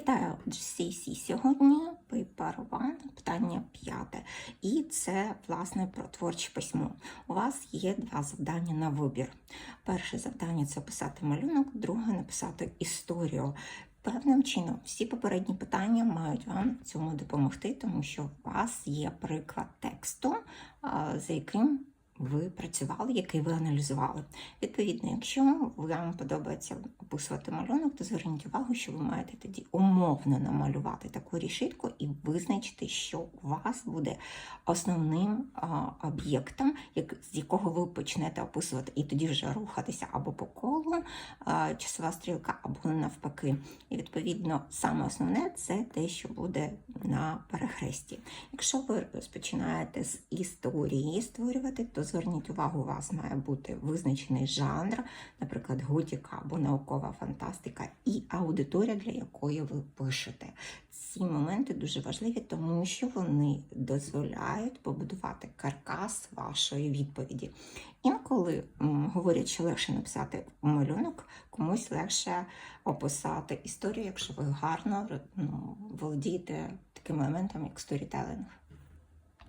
Вітаю GCC сьогодні. Paper One, питання п'яте. І це, власне, про творче письмо. У вас є два завдання на вибір. Перше завдання це писати малюнок, друге написати історію. Певним чином, всі попередні питання мають вам цьому допомогти, тому що у вас є приклад тексту, за яким ви працювали, який ви аналізували. Відповідно, якщо вам подобається описувати малюнок, то зверніть увагу, що ви маєте тоді умовно намалювати таку рішитку і визначити, що у вас буде основним об'єктом, з якого ви почнете описувати, і тоді вже рухатися або по колу а, часова стрілка, або навпаки. І відповідно, саме основне це те, що буде на перехресті. Якщо ви розпочинаєте з історії створювати, то зверніть увагу, у вас має бути визначений жанр, наприклад, готіка або наукова фантастика, і аудиторія, для якої ви пишете. Ці моменти дуже важливі, тому що вони дозволяють побудувати каркас вашої відповіді. Інколи говорять, що легше написати малюнок, комусь легше описати історію, якщо ви гарно ну, володієте таким елементом, як сторітелинг.